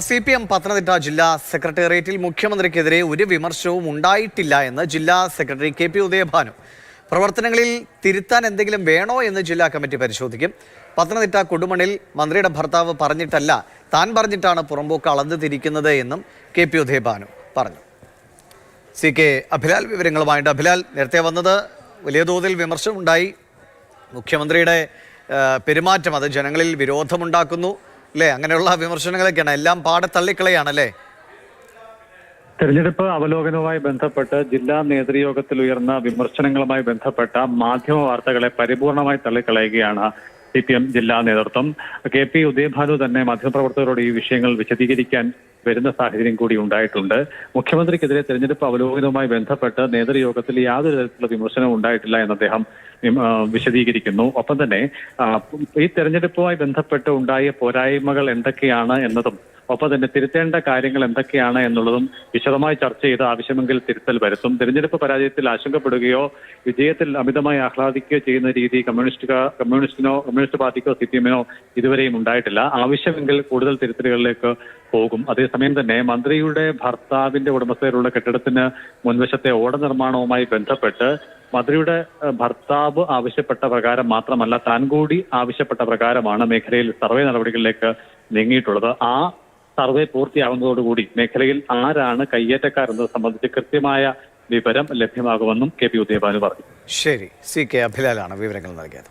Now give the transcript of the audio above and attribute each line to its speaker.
Speaker 1: C P M Pathanamthitta ജില്ലാ സെക്രട്ടേറിയറ്റിൽ മുഖ്യമന്ത്രിക്കെതിരെ ഒരു വിമർശവും ഉണ്ടായിട്ടില്ല എന്ന് ജില്ലാ സെക്രട്ടറി കെ പി ഉദയഭാനു. പ്രവർത്തനങ്ങളിൽ തിരുത്താൻ എന്തെങ്കിലും വേണോ എന്ന് ജില്ലാ കമ്മിറ്റി പരിശോധിക്കും. പത്തനംതിട്ട കൊടുമണിൽ മന്ത്രിയുടെ ഭർത്താവ് പറഞ്ഞിട്ടല്ല താൻ പറഞ്ഞിട്ടാണ് പുറമ്പോക്ക് അളന്നു തിരിക്കുന്നത് എന്നും കെ പി ഉദയഭാനു പറഞ്ഞു. സി കെ അഭിലാൽ വിവരങ്ങളുമായിട്ട് അഭിലാൽ നേരത്തെ വന്നത് വലിയ തോതിൽ വിമർശമുണ്ടായി മുഖ്യമന്ത്രിയുടെ പെരുമാറ്റം അത് ജനങ്ങളിൽ വിരോധമുണ്ടാക്കുന്നു. അല്ലേ അങ്ങനെയുള്ള വിമർശനങ്ങളൊക്കെയാണ്. എല്ലാം പാടെ തള്ളിക്കളയാണല്ലേ
Speaker 2: തെരഞ്ഞെടുപ്പ് അവലോകനവുമായി ബന്ധപ്പെട്ട് ജില്ലാ നേതൃയോഗത്തിൽ ഉയർന്ന വിമർശനങ്ങളുമായി ബന്ധപ്പെട്ട മാധ്യമ വാർത്തകളെ പരിപൂർണമായി തള്ളിക്കളയുകയാണ് സി പി എം ജില്ലാ നേതൃത്വം. കെ പി ഉദയഭാനു തന്നെ മാധ്യമപ്രവർത്തകരോട് ഈ വിഷയങ്ങൾ വിശദീകരിക്കാൻ വരുന്ന സാഹചര്യം കൂടി ഉണ്ടായിട്ടുണ്ട്. മുഖ്യമന്ത്രിക്കെതിരെ തെരഞ്ഞെടുപ്പ് അവലോകനവുമായി ബന്ധപ്പെട്ട് നേതൃയോഗത്തിൽ യാതൊരു തരത്തിലുള്ള വിമർശനവും ഉണ്ടായിട്ടില്ല എന്ന് അദ്ദേഹം വിശദീകരിക്കുന്നു. ഒപ്പം തന്നെ ഈ തെരഞ്ഞെടുപ്പുമായി ബന്ധപ്പെട്ട് ഉണ്ടായ പോരായ്മകൾ എന്തൊക്കെയാണ് എന്നതും ഒപ്പം തന്നെ തിരുത്തേണ്ട കാര്യങ്ങൾ എന്തൊക്കെയാണ് എന്നുള്ളതും വിശദമായി ചർച്ച ചെയ്ത് ആവശ്യമെങ്കിൽ തിരുത്തൽ വരുത്തും. തിരഞ്ഞെടുപ്പ് പരാജയത്തിൽ ആശങ്കപ്പെടുകയോ വിജയത്തിൽ അമിതമായി ആഹ്ലാദിക്കുകയോ ചെയ്യുന്ന രീതി കമ്മ്യൂണിസ്റ്റ് കമ്മ്യൂണിസ്റ്റിനോ കമ്മ്യൂണിസ്റ്റ് പാർട്ടിക്കോ സി പി എമ്മിനോ ഇതുവരെയും ഉണ്ടായിട്ടില്ല. ആവശ്യമെങ്കിൽ കൂടുതൽ തിരുത്തലുകളിലേക്ക് പോകും. അതേസമയം തന്നെ മന്ത്രിയുടെ ഭർത്താവിന്റെ ഉടമസ്ഥയിലുള്ള കെട്ടിടത്തിന് മുൻവശത്തെ ഓട നിർമ്മാണവുമായി ബന്ധപ്പെട്ട് മന്ത്രിയുടെ ഭർത്താവ് ആവശ്യപ്പെട്ട പ്രകാരം മാത്രമല്ല താൻ കൂടി ആവശ്യപ്പെട്ട പ്രകാരമാണ് മേഖലയിൽ സർവേ നടപടികളിലേക്ക് നീങ്ങിയിട്ടുള്ളത്. ആ സർവേ പൂർത്തിയാകുന്നതോടുകൂടി മേഖലയിൽ ആരാണ് കയ്യേറ്റക്കാരെന്നത് സംബന്ധിച്ച് കൃത്യമായ വിവരം ലഭ്യമാകുമെന്നും കെ പി ഉദയഭാനു പറഞ്ഞു.
Speaker 1: ശരി. സി കെ അഭിലാലാണ് വിവരങ്ങൾ നൽകിയത്.